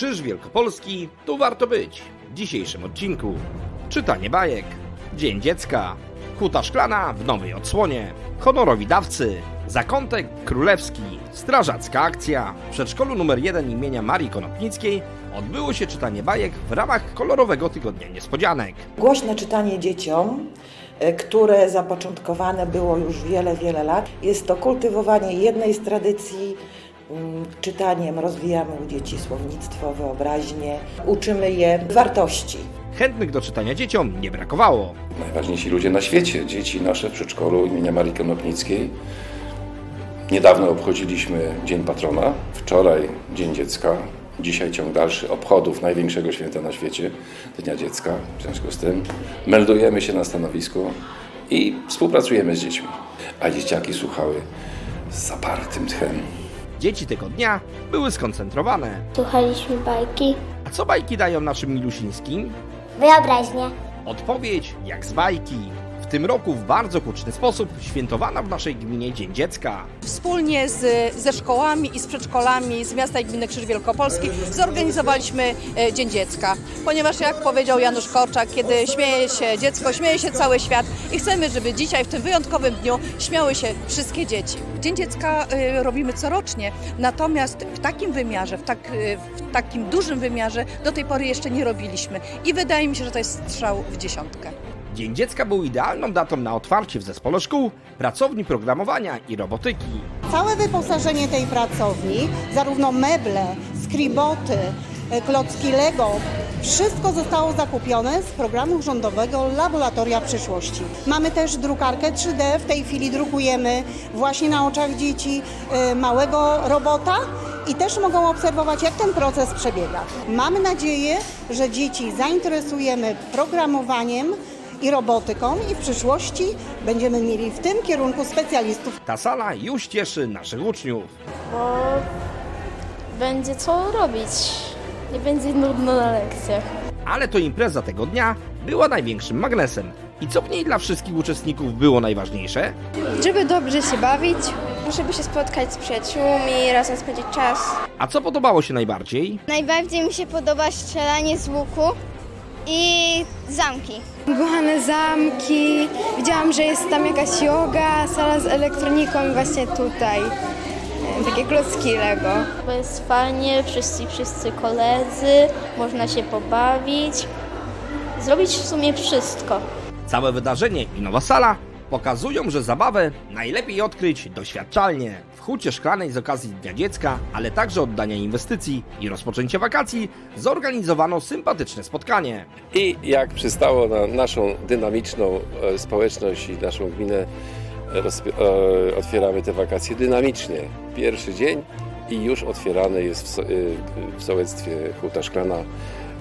Krzyż Wielkopolski, tu warto być. W dzisiejszym odcinku czytanie bajek, Dzień Dziecka, Huta Szklana w nowej odsłonie, honorowi dawcy, zakątek królewski, strażacka akcja. W przedszkolu numer 1 imienia Marii Konopnickiej odbyło się czytanie bajek w ramach kolorowego tygodnia niespodzianek. Głośne czytanie dzieciom, e, które zapoczątkowane było już wiele, wiele lat. Jest to kultywowanie jednej z tradycji. Mm, Czytaniem rozwijamy u dzieci słownictwo, wyobraźnię, uczymy je wartości. Chętnych do czytania dzieciom nie brakowało. najważniejsi ludzie na świecie, dzieci nasze w przedszkolu imienia Marii Konopnickiej. Niedawno obchodziliśmy Dzień Patrona, wczoraj Dzień Dziecka, dzisiaj ciąg dalszy obchodów największego święta na świecie, Dnia Dziecka. W związku z tym meldujemy się na stanowisku i współpracujemy z dziećmi. A dzieciaki słuchały z zapartym tchem. Dzieci tego dnia były skoncentrowane. Słuchaliśmy bajki. A co bajki dają naszym milusińskim? Wyobraźnię. Odpowiedź jak z bajki. W tym roku w bardzo huczny sposób świętowana w naszej gminie Dzień Dziecka. Wspólnie z, ze szkołami i z przedszkolami z miasta i gminy Krzyż Wielkopolski zorganizowaliśmy e, Dzień Dziecka. Ponieważ jak powiedział Janusz Korczak, kiedy śmieje się dziecko, śmieje się cały świat i chcemy, żeby dzisiaj w tym wyjątkowym dniu śmiały się wszystkie dzieci. Dzień Dziecka e, robimy corocznie, natomiast w takim wymiarze, w, tak, e, w takim dużym wymiarze do tej pory jeszcze nie robiliśmy i wydaje mi się, że to jest strzał w dziesiątkę. Dzień Dziecka był idealną datą na otwarcie w zespole szkół, pracowni programowania i robotyki. Całe wyposażenie tej pracowni, zarówno meble, skriboty, e, klocki Lego, wszystko zostało zakupione z programu rządowego Laboratoria Przyszłości. Mamy też drukarkę 3D, w tej chwili drukujemy właśnie na oczach dzieci e, małego robota i też mogą obserwować, jak ten proces przebiega. Mamy nadzieję, że dzieci zainteresujemy programowaniem i robotyką i w przyszłości będziemy mieli w tym kierunku specjalistów Ta sala już cieszy naszych uczniów. Bo będzie co robić. Nie będzie nudno na lekcjach. Ale to impreza tego dnia była największym magnesem. I co w niej dla wszystkich uczestników było najważniejsze? Żeby dobrze się bawić, Żeby się spotkać z przyjaciółmi, razem spędzić czas. A co podobało się najbardziej? najbardziej mi się podoba strzelanie z łuku i zamki. Kochane zamki, widziałam, że jest tam jakaś yoga, sala z elektroniką i właśnie tutaj. Takie klocki Lego. Bo jest fajnie, wszyscy, wszyscy koledzy, można się pobawić. Zrobić w sumie wszystko. Całe wydarzenie i nowa sala pokazują, że zabawę najlepiej odkryć doświadczalnie. W Hucie Szklanej z okazji Dnia Dziecka, ale także oddania inwestycji i rozpoczęcia wakacji zorganizowano sympatyczne spotkanie. I jak przystało na naszą dynamiczną e, społeczność i naszą gminę, e, e, otwieramy te wakacje dynamicznie. Pierwszy dzień i już otwierany jest w, so- w sołectwie Huta Szklana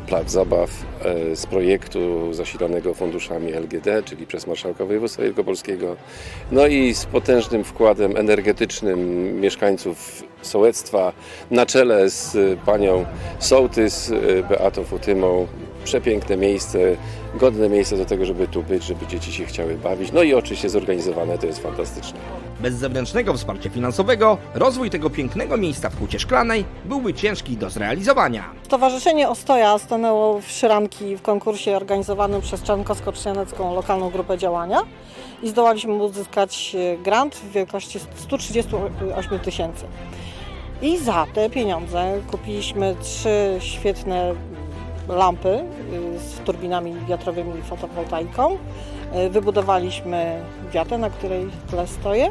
plac zabaw e, z projektu zasilanego funduszami LGD, czyli przez Marszałka Województwa Wielkopolskiego. No i z potężnym wkładem energetycznym mieszkańców sołectwa na czele z panią sołtys e, Beatą Futymą. Przepiękne miejsce, godne miejsce do tego, żeby tu być, żeby dzieci się chciały bawić. No i oczywiście zorganizowane, to jest fantastyczne. Bez zewnętrznego wsparcia finansowego rozwój tego pięknego miejsca w Hucie Szklanej byłby ciężki do zrealizowania. Stowarzyszenie Ostoja stanęło w szranki w konkursie organizowanym przez Czarnkowsko-Trzcianecką lokalną grupę działania i zdołaliśmy uzyskać e, grant w wielkości 138 tysięcy. I za te pieniądze kupiliśmy trzy świetne lampy y, z turbinami wiatrowymi i fotowoltaiką. Y, Wybudowaliśmy wiatę, na której tle stoję.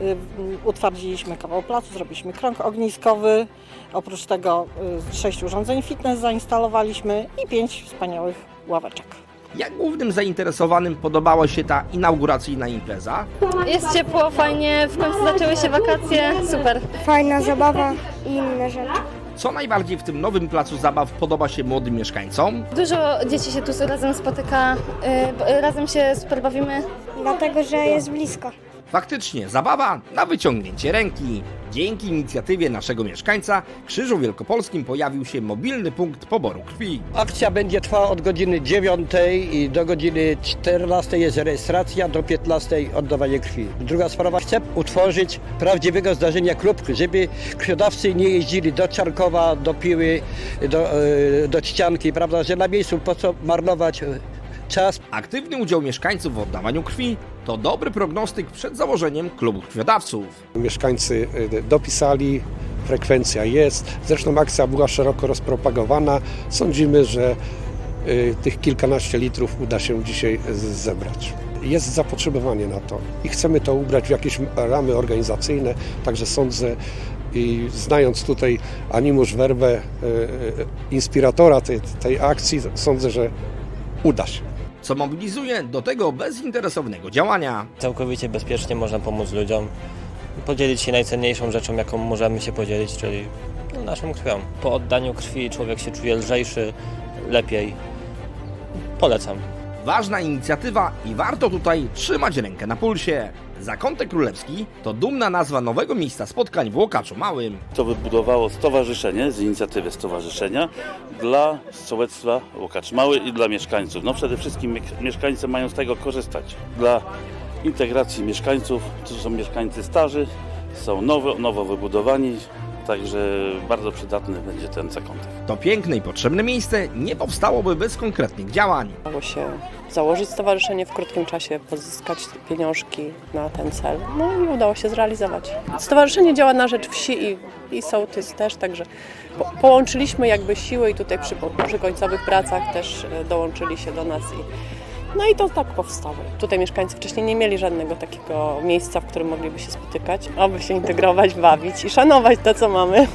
Y, Utwardziliśmy kawał placu, zrobiliśmy krąg ogniskowy. Oprócz tego sześć urządzeń fitness zainstalowaliśmy i pięć wspaniałych ławeczek. Jak głównym zainteresowanym podobała się ta inauguracyjna impreza? Jest ciepło, fajnie, w końcu zaczęły się wakacje, super. Fajna zabawa i inne rzeczy. Co najbardziej w tym nowym placu zabaw podoba się młodym mieszkańcom? Dużo dzieci się tu razem spotyka, y, razem się super bawimy. Dlatego, że jest blisko. Faktycznie, zabawa na wyciągnięcie ręki. Dzięki inicjatywie naszego mieszkańca w Krzyżu Wielkopolskim pojawił się mobilny punkt poboru krwi. Akcja będzie trwała od godziny 9 i do godziny 14 jest rejestracja, do 15 oddawanie krwi. Druga sprawa, chcę utworzyć prawdziwego zdarzenia klub, żeby krwiodawcy nie jeździli do Czarkowa, do Piły, do, e, do Ścianki, prawda, że na miejscu po co marnować czas. Aktywny udział mieszkańców w oddawaniu krwi to dobry prognostyk przed założeniem klubu krwiodawców. Mieszkańcy y, dopisali, frekwencja jest. Zresztą akcja była szeroko rozpropagowana. Sądzimy, że y, tych kilkanaście litrów uda się dzisiaj z- zebrać. Jest zapotrzebowanie na to i chcemy to ubrać w jakieś ramy organizacyjne, także sądzę i znając tutaj animusz werbę y, y, inspiratora tej, tej akcji, sądzę, że uda się. Co mobilizuje do tego bezinteresownego działania. Całkowicie bezpiecznie można pomóc ludziom, podzielić się najcenniejszą rzeczą, jaką możemy się podzielić, czyli no, naszą krwią. Po oddaniu krwi człowiek się czuje lżejszy, lepiej. Polecam. Ważna inicjatywa i warto tutaj trzymać rękę na pulsie. Zakątek Królewski to dumna nazwa nowego miejsca spotkań w Łokaczu Małym. To wybudowało stowarzyszenie z inicjatywy stowarzyszenia dla sołectwa Łukacz Mały i dla mieszkańców. No przede wszystkim mie- mieszkańcy mają z tego korzystać. Dla integracji mieszkańców, to są mieszkańcy starzy, są nowo, nowo wybudowani, także bardzo przydatny będzie ten zakątek. To piękne i potrzebne miejsce nie powstałoby bez konkretnych działań. Udało się założyć stowarzyszenie w krótkim czasie, pozyskać pieniążki na ten cel. No i udało się zrealizować. Stowarzyszenie działa na rzecz wsi i, i sołtys też, także po, połączyliśmy jakby siły i tutaj przy, przy końcowych pracach też e, dołączyli się do nas i no i to tak powstało. Tutaj mieszkańcy wcześniej nie mieli żadnego takiego miejsca, w którym mogliby się spotykać, aby się integrować, bawić i szanować to, co mamy.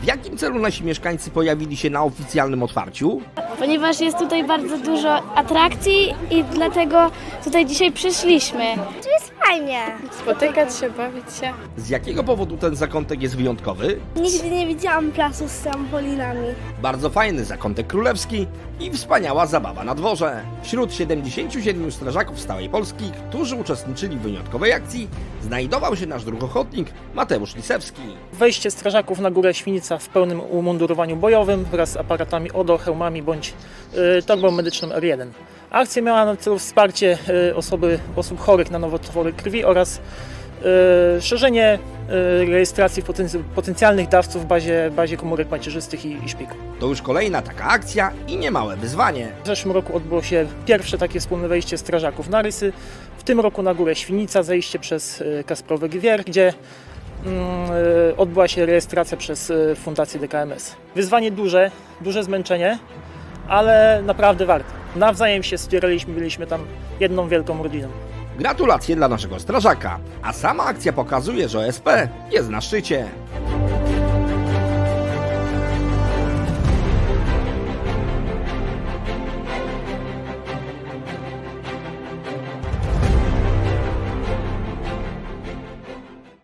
W jakim celu nasi mieszkańcy pojawili się na oficjalnym otwarciu? Ponieważ jest tutaj bardzo dużo atrakcji i dlatego tutaj dzisiaj przyszliśmy. Fajnie. Spotykać się, bawić się. Z jakiego powodu ten zakątek jest wyjątkowy? Nigdy nie widziałam placu z trampolinami. Bardzo fajny zakątek królewski i wspaniała zabawa na dworze. Wśród 77 strażaków z całej Polski, którzy uczestniczyli w wyjątkowej akcji, znajdował się nasz drugochotnik Mateusz Lisewski. Wejście strażaków na górę Świnica w pełnym umundurowaniu bojowym wraz z aparatami ODO, hełmami bądź y, torbą medyczną R1. Akcja miała na celu wsparcie y, osoby, osób chorych na nowotwory krwi oraz y, szerzenie y, rejestracji potenc- potencjalnych dawców w bazie, bazie komórek macierzystych i, i szpiku. To już kolejna taka akcja i niemałe wyzwanie. W zeszłym roku odbyło się pierwsze takie wspólne wejście strażaków na rysy. W tym roku na górę Świnica, zejście przez Kasprowy Gwier, gdzie mm, odbyła się rejestracja przez Fundację DKMS. Wyzwanie duże, duże zmęczenie, ale naprawdę warto. Nawzajem się wspieraliśmy, byliśmy tam jedną wielką rodziną. Gratulacje dla naszego strażaka, a sama akcja pokazuje, że OSP jest na szczycie.